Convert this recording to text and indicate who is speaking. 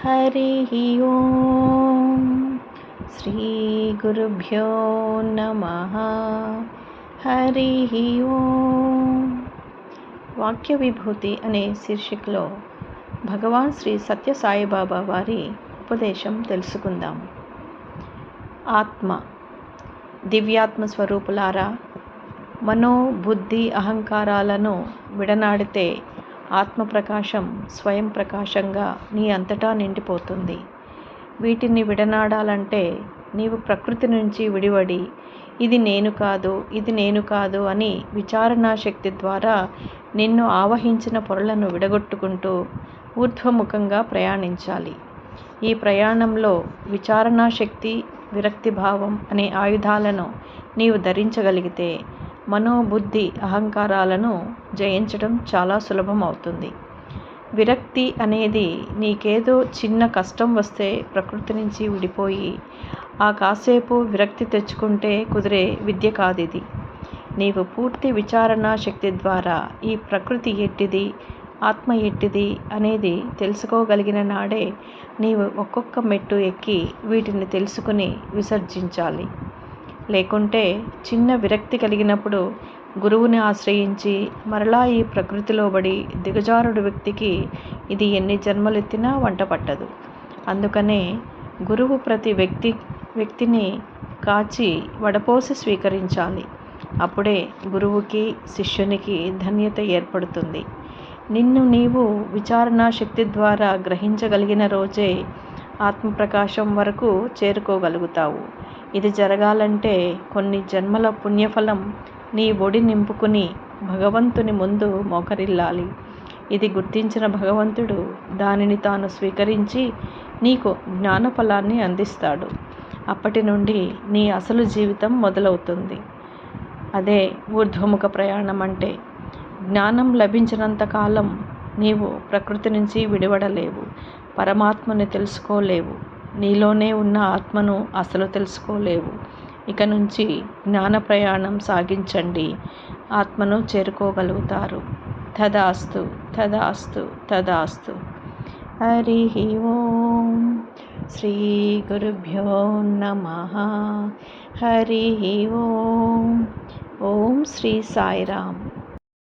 Speaker 1: हरिः ॐ श्रीगुरुभ्यो नमः హరిః ఓం వాక్య విభూతి అనే శీర్షికలో భగవాన్ శ్రీ సత్య సాయిబాబా వారి ఉపదేశం తెలుసుకుందాం ఆత్మ దివ్యాత్మ స్వరూపులారా మనో బుద్ధి అహంకారాలను విడనాడితే ఆత్మ ప్రకాశం స్వయం ప్రకాశంగా నీ అంతటా నిండిపోతుంది. వీటిని విడనాడాలంటే నీవు ప్రకృతి నుంచి విడివడి ఇది నేను కాదు ఇది నేను కాదు అని విచారణా శక్తి ద్వారా నిన్ను ఆవహించిన పొరలను విడగొట్టుకుంటూ ఊర్ధ్వముఖంగా ప్రయాణించాలి. ఈ ప్రయాణంలో విచారణా శక్తి విరక్తి భావం అనే ఆయుధాలను నీవు ధరించగలిగితే మనోబుద్ధి అహంకారాలను జయించడం చాలా సులభం అవుతుంది విరక్తి అనేది నీకేదో చిన్న కష్టం వస్తే ప్రకృతి నుంచి విడిపోయి ఆ కాసేపు విరక్తి తెచ్చుకుంటే కుదిరే విద్య కాదిది. నీవు పూర్తి విచారణ శక్తి ద్వారా ఈ ప్రకృతి ఎట్టిది ఆత్మ ఎట్టిది అనేది తెలుసుకోగలిగిన నాడే నీవు ఒక్కొక్క మెట్టు ఎక్కి వీటిని తెలుసుకుని విసర్జించాలి. లేకుంటే చిన్న విరక్తి కలిగినప్పుడు గురువుని ఆశ్రయించి మరలా ఈ ప్రకృతిలోబడి దిగజారుడు వ్యక్తికి ఇది ఎన్ని జన్మలెత్తినా వంట పట్టదు. అందుకనే గురువు ప్రతి వ్యక్తి వ్యక్తిని కాచి వడపోసి స్వీకరించాలి. అప్పుడే గురువుకి శిష్యునికి ధన్యత ఏర్పడుతుంది. నిన్ను నీవు విచారణ శక్తి ద్వారా గ్రహించగలిగిన రోజే ఆత్మప్రకాశం వరకు చేరుకోగలుగుతావు. ఇది జరగాలంటే కొన్ని జన్మల పుణ్యఫలం నీ ఒడి నింపుకుని భగవంతుని ముందు మోకరిల్లాలి. ఇది గుర్తించిన భగవంతుడు దానిని తాను స్వీకరించి నీకు జ్ఞానఫలాన్ని అందిస్తాడు. అప్పటి నుండి నీ అసలు జీవితం మొదలవుతుంది. అదే ఊర్ధ్వముఖ ప్రయాణం అంటే జ్ఞానం లభించినంత కాలం నీవు ప్రకృతి నుంచి విడివడలేవు పరమాత్మని తెలుసుకోలేవు నీలోనే ఉన్న ఆత్మను అసలు తెలుసుకోలేవు. ఇక నుంచి జ్ఞాన ప్రయాణం సాగించండి. ఆత్మను చేరుకోగలుగుతారు. తదాస్తు తదాస్తు తదాస్తు. హరి ఓం శ్రీ గురుభ్యో నమ. హరి ఓం. ఓం శ్రీ సాయిరామ్.